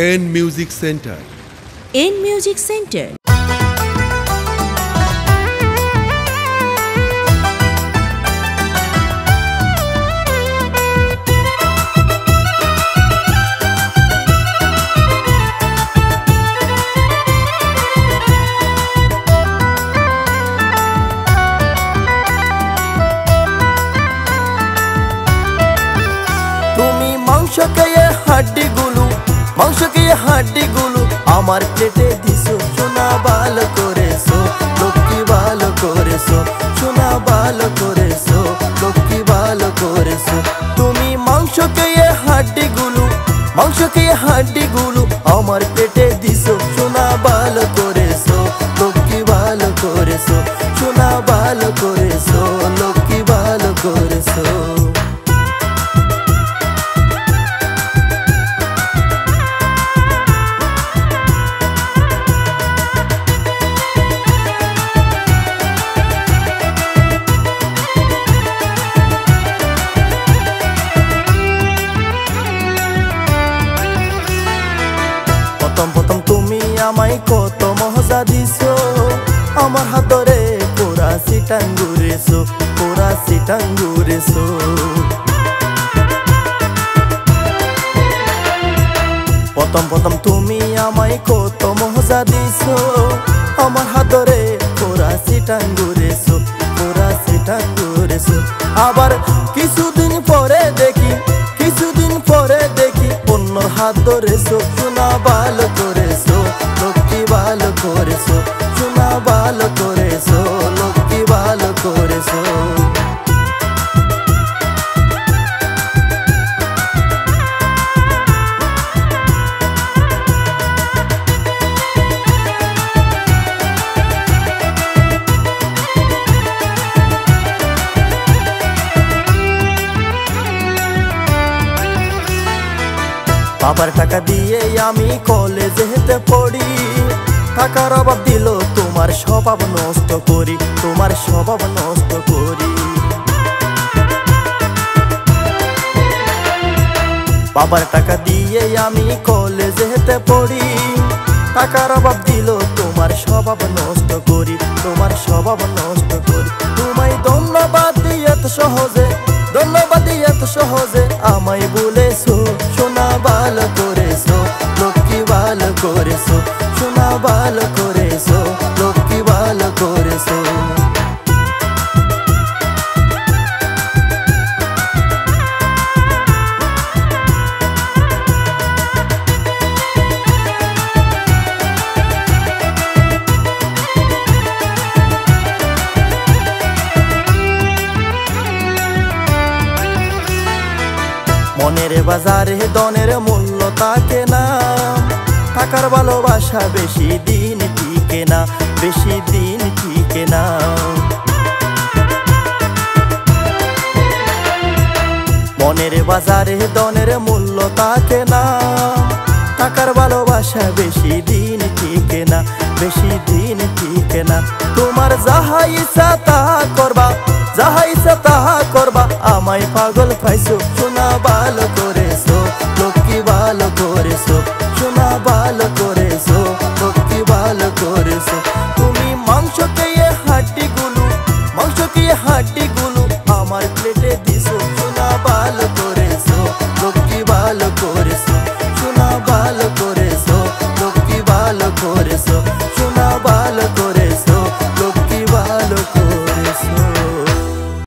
N music centre N music centre তুমি মাংস খেয়ে হাড্ডি মাংস খেয়ে হাড্ডি গুলু আমার পেটে দিছো। সোনা ভালো করেছ, লক্ষ্মী ভালো করেছ, সোনা ভালো করেছ, লক্ষ্মী ভালো করেছ। তুমি মাংস হাড্ডি গুলু মাংস খেয়ে হাড্ডি গুলু আমার পেটে দিছো, সোনা ভালো প্রথম প্রথম তুমি আমায় কত মজা দিছো। আমার হাতরে পুরা সিটাঙ্গুরেছো পুরা সিটাঙ্গুরেছো প্রথম প্রথম তুমি আমায় কত মজা দিছো। আমার হাতরে পুরা সিটাঙ্গুরেছো পুরা সিটাঙ্গুরেছো আবার কিছুদিন অন্য হাত ধরেছো শোনা ভালো করেছ লক্ষ্মী ভালো করেছ বাবার টাকা দিয়ে আমি কলেজে যেতে পড়ি। টাকার অভাব দিল তোমার স্বভাব নষ্ট করি, তোমার স্বভাব নষ্ট করি। বাবার টাকা দিয়ে আমি কলেজে যেতে পড়ি। টাকার অভাব দিল তোমার স্বভাব নষ্ট করি, তোমার স্বভাব নষ্ট করি। তোমায় ধন্যবাদ দিয়ে এত সহজে, ধন্যবাদ দিয়ে এত সহজে আমায় বলেছ সোনা ভালো করেছ মনের বাজারে দনের মূল্য থাকে না। টাকার ভালোবাসা বেশি দিন টিকে না, বেশি দিন টিকে না। মনের বাজারে দনের মূল্য থাকে না। টাকার ভালোবাসা বেশি দিন টিকে না, বেশি দিন টিকে না। তোমার যাহা ইচ্ছা আমায় পাগল পাইছো শোনা ভালো করেছ, লক্ষ্মী ভালো করেছ শোনা ভালো করেছ, লক্ষ্মী ভালো করেছ। তুমি মাংস খেয়ে হাড্ডি গুলু মাংস খেয়ে হাড্ডি গুলু আমার প্লেটে দিছো শোনা ভালো